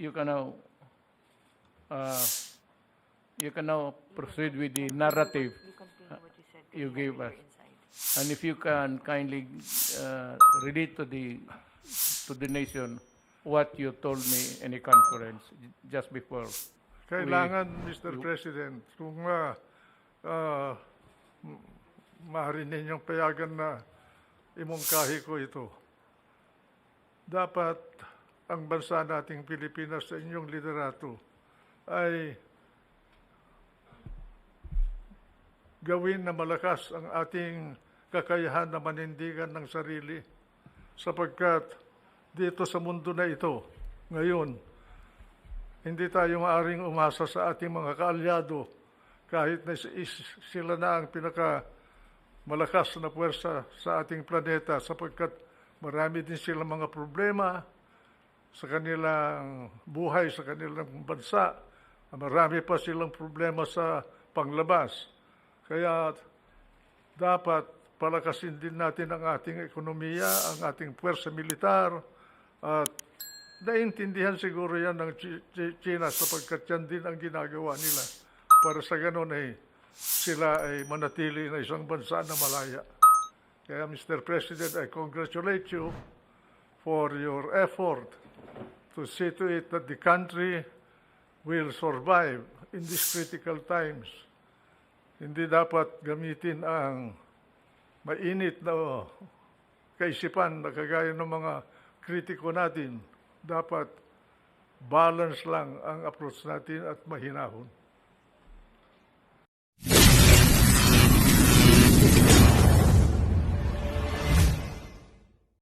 you can now, uh, you can now proceed with the narrative You you you gave us. And if you can kindly uh, it to the to the nation what you told me in a conference just before. Kailangan, Mr. President, kung uh, uh, maaari ninyong payagan na imungkahi ko ito, dapat ang bansa nating Pilipinas sa inyong liderato ay gawin na malakas ang ating kakayahan na manindigan ng sarili sapagkat dito sa mundo na ito ngayon hindi tayo maaring umasa sa ating mga kaalyado kahit na sila na ang pinaka malakas na puwersa sa ating planeta sapagkat marami din silang mga problema sa kanilang buhay, sa kanilang bansa. Marami pa silang problema sa panglabas. Kaya dapat palakasin din natin ang ating ekonomiya, ang ating puwersa militar, at naiintindihan siguro yan ng Chi- Chi- China sapagkat yan din ang ginagawa nila. Para sa ganun ay sila ay manatili na isang bansa na malaya. Kaya Mr. President, I congratulate you for your effort to see to it that the country will survive in these critical times. Hindi dapat gamitin ang mainit na kaisipan na kagaya ng mga kritiko natin. Dapat balance lang ang approach natin at mahinahon.